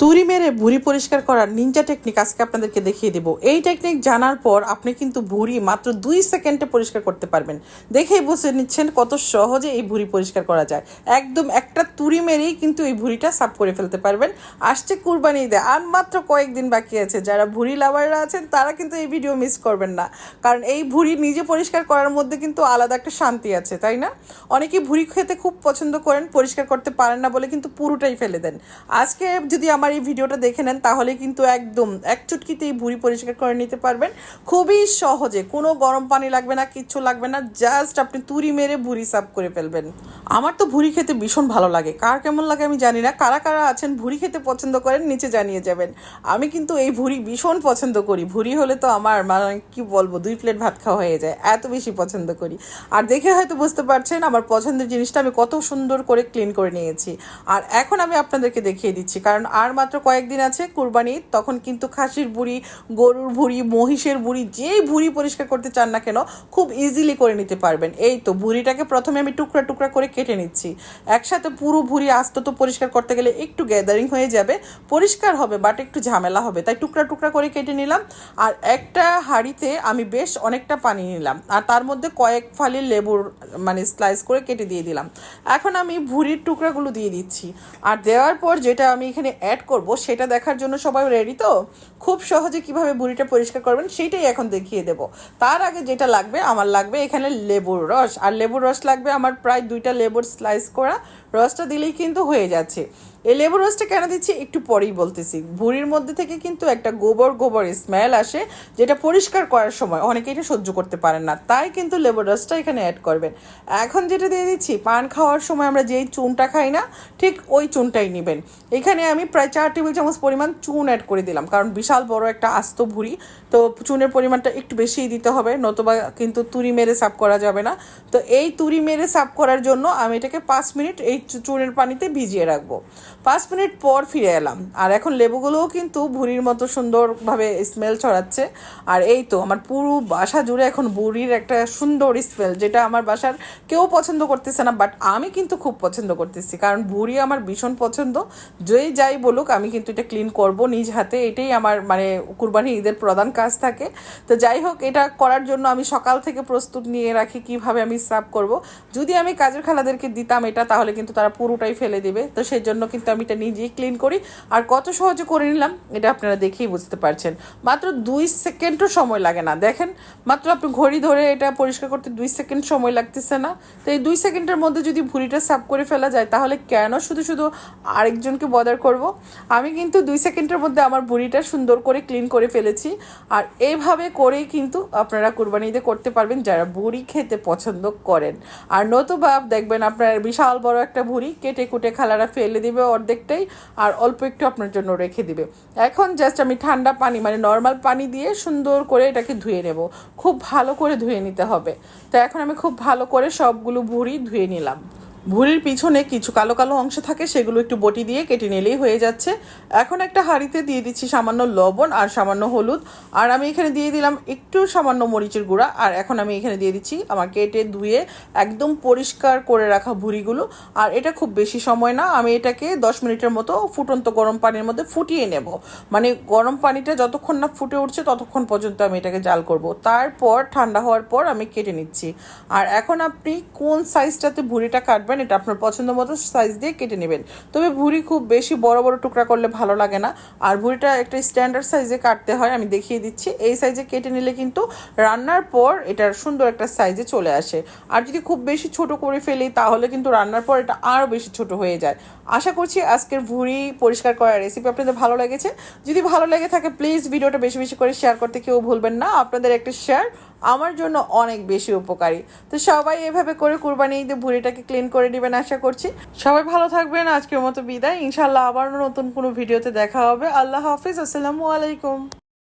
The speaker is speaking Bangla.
তুরি মেরে ভুঁড়ি পরিষ্কার করার নিনজা টেকনিক আজকে আপনাদেরকে দেখিয়ে দেব। এই টেকনিক জানার পর আপনি কিন্তু ভুঁড়ি মাত্র দুই সেকেন্ডে পরিষ্কার করতে পারবেন। দেখেই বুঝে নিচ্ছেন কত সহজে এই ভুঁড়ি পরিষ্কার করা যায়। একদম একটা তুরি মেরেই কিন্তু এই ভুঁড়িটা সাফ করে ফেলতে পারবেন। আসছে কুরবানি ঈদে, আর মাত্র কয়েকদিন বাকি আছে। যারা ভুঁড়ি লাভাররা আছেন, তারা কিন্তু এই ভিডিও মিস করবেন না। কারণ এই ভুঁড়ি নিজে পরিষ্কার করার মধ্যে কিন্তু আলাদা একটা শান্তি আছে, তাই না? অনেকেই ভুঁড়ি খেতে খুব পছন্দ করেন, পরিষ্কার করতে পারেন না বলে কিন্তু পুরোটাই ফেলে দেন। আজকে যদি আমার এই ভিডিওটা দেখে নেন, তাহলে কিন্তু একদম এক চুটকিতেই ভুঁড়ি পরিষ্কার করে নিতে পারবেন। খুবই সহজে, কোনো গরম পানি লাগবে না, কিচ্ছু লাগবে না, জাস্ট আপনি তুরি মেরে ভুঁড়ি সাফ করে ফেলবেন। আমার তো ভুঁড়ি খেতে ভীষণ ভালো লাগে, কার কেমন লাগে আমি জানি না, কারা কারা আছেন, ভুঁড়ি খেতে পছন্দ করেন, নিচে জানিয়ে যাবেন। আমি কিন্তু এই ভুঁড়ি ভীষণ পছন্দ করি, ভুঁড়ি হলে তো আমার মানে কি বলব, দুই প্লেট ভাত খাওয়া হয়ে যায়, এত বেশি পছন্দ করি। আর দেখে হয়তো বুঝতে পারছেন, আমার পছন্দের জিনিসটা আমি কত সুন্দর করে ক্লিন করে নিয়েছি। আর এখন আমি আপনাদেরকে দেখিয়ে দিচ্ছি, কারণ আর মাত্র কয়েকদিন আছে, কুরবানি, তখন কিন্তু খাসির বুড়ি গরুর ভুড়ি, মহিষের বুড়ি যেই ভুড়ি পরিষ্কার করতে চান না কেন, খুব ইজিলি করে নিতে পারবেন। এই তো, ভুড়িটাকে প্রথমে আমি টুকরা টুকরা করে কেটে নিচ্ছি। একসাথে পুরো ভুড়ি আস্ত তো পরিষ্কার করতে গেলে একটু গ্যাদারিং হয়ে যাবে। পরিষ্কার হবে বাট একটু ঝামেলা হবে, তাই টুকরা টুকরা করে কেটে নিলাম। আর একটা হাঁড়িতে আমি বেশ অনেকটা পানি নিলাম, আর তার মধ্যে কয়েক ফালি লেবুর মানে স্লাইস করে কেটে দিয়ে দিলাম। এখন আমি ভুড়ির টুকরাগুলো দিয়ে দিচ্ছি। আর দেওয়ার পর যেটা আমি এখানে অ্যাড করব, সেটা দেখার জন্য সবাই রেডি তো? খুব সহজে কীভাবে বুড়িটা পরিষ্কার করবেন সেইটাই এখন দেখিয়ে দেব। তার আগে যেটা লাগবে, আমার লাগবে এখানে লেবুর রস। আর লেবুর রস লাগবে আমার প্রায় দুইটা লেবুর স্লাইস করা। রসটা দিলেই কিন্তু হয়ে যাচ্ছে। এই লেবু রসটা কেন দিচ্ছি? একটু পরেই বলতেছি। ভুঁড়ির মধ্যে থেকে কিন্তু একটা গোবর গোবর স্মেল আসে, যেটা পরিষ্কার করার সময় অনেকে এটা সহ্য করতে পারেন না। তাই কিন্তু লেবুর রসটা এখানে অ্যাড করবেন। এখন যেটা দিয়ে দিচ্ছি, পান খাওয়ার সময় আমরা যেই চুনটা খাই না, ঠিক ওই চুনটাই নেবেন। এখানে আমি প্রায় চার টেবিল চামচ পরিমাণ চুন অ্যাড করে দিলাম। কারণ বিশাল বড় একটা আস্ত ভুঁড়ি, তো চুনের পরিমাণটা একটু বেশিই দিতে হবে, নতুবা কিন্তু তুরি মেরে সাফ করা যাবে না। তো এই তুরি মেরে সাফ করার জন্য আমি এটাকে পাঁচ মিনিট এই চুনের পানিতে ভিজিয়ে রাখব। পাঁচ মিনিট পর ফিরে এলাম। আর এখন লেবুগুলোও কিন্তু ভুঁড়ির মতো সুন্দরভাবে স্মেল ছড়াচ্ছে। আর এই তো, আমার পুরো বাসা জুড়ে এখন বুড়ির একটা সুন্দর স্মেল যেটা আমার বাসার কেউ পছন্দ করতেছে না বাট আমি কিন্তু খুব পছন্দ করতেছি। কারণ ভুঁড়ি আমার ভীষণ পছন্দ। যেই যাই বলুক আমি কিন্তু এটা ক্লিন করব নিজ হাতে, এটাই আমার মানে কুরবানি ঈদের প্রধান কাজ থাকে। তো যাই হোক, এটা করার জন্য আমি সকাল থেকে প্রস্তুত নিয়ে রাখি কীভাবে আমি সার্ভ করব। যদি আমি কাজের খালাদেরকে দিতাম এটা, তাহলে কিন্তু তারা পুরোটাই ফেলে দিবে। তো সেই জন্য কিন্তু আমি এটা নিজেই ক্লিন করি। আর কত সহজে করে নিলাম, এটা আপনারা দেখেই বুঝতে পারছেন। মাত্র দুই সেকেন্ডও সময় লাগে না। দেখেন, মাত্র আপনি ঘড়ি ধরে এটা পরিষ্কার করতে দুই সেকেন্ড সময় লাগতেছে না। তো এই দুই সেকেন্ডের মধ্যে যদি ভুঁড়িটা সাফ করে ফেলা যায়, তাহলে কেন শুধু শুধু আরেকজনকে বদার করব? আমি কিন্তু দুই সেকেন্ডের মধ্যে আমার বুড়িটা সুন্দর করে ক্লিন করে ফেলেছি। আর এইভাবে করেই কিন্তু আপনারা কুরবানি ঈদে করতে পারবেন যারা ভুঁড়ি খেতে পছন্দ করেন। আর নতুবা দেখবেন আপনার বিশাল বড় একটা ভুঁড়ি কেটে কুটে খালারা ফেলে দিবে অর্ধেকটাই আর অল্প একটু আপনার জন্য রেখে দিবে। এখন জাস্ট আমি ঠান্ডা পানি মানে নর্মাল পানি দিয়ে সুন্দর করে এটাকে ধুয়ে নেব। খুব ভালো করে ধুয়ে নিতে হবে। তো এখন আমি খুব ভালো করে সবগুলো ভুঁড়ি ধুয়ে নিলাম। ভুঁড়ির পিছনে কিছু কালো কালো অংশ থাকে, সেগুলো একটু বটি দিয়ে কেটে নিলেই হয়ে যাচ্ছে। এখন একটা হাঁড়িতে দিয়ে দিচ্ছি সামান্য লবণ আর সামান্য হলুদ। আর আমি এখানে দিয়ে দিলাম একটু সামান্য মরিচের গুঁড়া। আর এখন আমি এখানে দিয়ে দিচ্ছি আমার কেটে ধুয়ে একদম পরিষ্কার করে রাখা ভুঁড়িগুলো। আর এটা খুব বেশি সময় না, আমি এটাকে দশ মিনিটের মতো ফুটন্ত গরম পানির মধ্যে ফুটিয়ে নেব। মানে গরম পানিটা যতক্ষণ না ফুটে উঠছে ততক্ষণ পর্যন্ত আমি এটাকে জাল করব। তারপর ঠান্ডা হওয়ার পর আমি কেটে নিচ্ছি। আর এখন আপনি কোন সাইজটাতে ভুঁড়িটা কাটবেন এটা আপনার পছন্দ মতো সাইজ দিয়ে কেটে নেবেন। তবে ভুঁড়ি খুব বেশি বড় বড় টুকরা করলে ভালো লাগে না। আর ভুঁড়িটা একটা স্ট্যান্ডার্ড সাইজে কাটতে হয়, আমি দেখিয়ে দিচ্ছি। এই সাইজে কেটে নিলে কিন্তু রান্নার পর এটার সুন্দর একটা সাইজে চলে আসে। আর যদি খুব বেশি ছোট করে ফেলি, তাহলে কিন্তু রান্নার পর এটা আরও বেশি ছোট হয়ে যায়। আশা করছি আজকের ভুঁড়ি পরিষ্কার করার রেসিপি আপনাদের ভালো লেগেছে। যদি ভালো লেগে থাকে প্লিজ ভিডিওটা বেশি বেশি করে শেয়ার করতে কেউ ভুলবেন না। আপনাদের একটা শেয়ার আমার জন্য অনেক বেশি উপকারী। তো সবাই এভাবে করে কুরবানি ঈদে ভুঁড়িটাকে ক্লিন করে নেবেন আশা করছি। সবাই ভালো থাকবেন, আজকের মতো বিদায়। ইনশাল্লাহ আবার নতুন কোনো ভিডিওতে দেখা হবে। আল্লাহ হাফিজ, আসসালামু আলাইকুম।